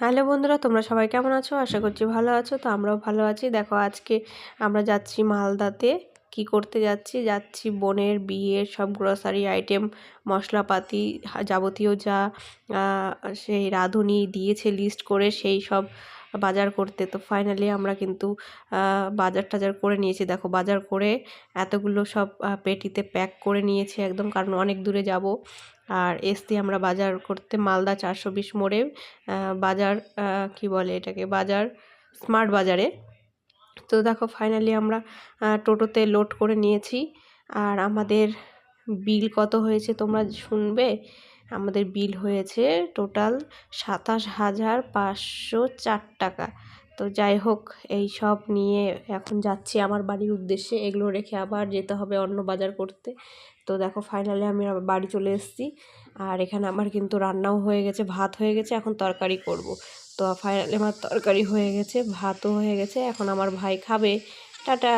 Hello বন্ধুরা, তোমরা সবাই কেমন আছো? আশা করছি ভালো আছো। তো আমরাও ভালো আছি। দেখো, আজকে আমরা যাচ্ছি মালদাতে। কি করতে যাচ্ছি? যাচ্ছি বোনের বিয়ের সব গ্রসারি আইটেম মশলাপাতি যাবতীয় যা সেই রাঁধুনি দিয়েছে লিস্ট করে, সেই সব বাজার করতে। তো ফাইনালি আমরা কিন্তু বাজার টাজার করে নিয়েছি। দেখো বাজার করে এতগুলো সব পেটিতে প্যাক করে নিয়েছি একদম, কারণ অনেক দূরে যাব। আর এসছি আমরা বাজার করতে মালদা চারশো বিশ মোড়ে বাজার কি বলে এটাকে? বাজার স্মার্ট বাজারে। তো দেখো ফাইনালি আমরা টোটোতে লোড করে নিয়েছি। আর আমাদের বিল কত হয়েছে তোমরা শুনবে? আমাদের বিল হয়েছে টোটাল সাতাশ হাজার পাঁচশো চার টাকা। তো যাই হোক, এই সব নিয়ে এখন যাচ্ছি আমার বাড়ির উদ্দেশ্যে। এগুলো রেখে আবার যেতে হবে অন্য বাজার করতে। তো দেখো ফাইনালি আমি বাড়ি চলে এসেছি। আর এখানে আমার কিন্তু রান্নাও হয়ে গেছে, ভাত হয়ে গেছে, এখন তরকারি করব। তো ফাইনালি আমার তরকারি হয়ে গেছে, ভাতও হয়ে গেছে, এখন আমার ভাই খাবে। টাটা!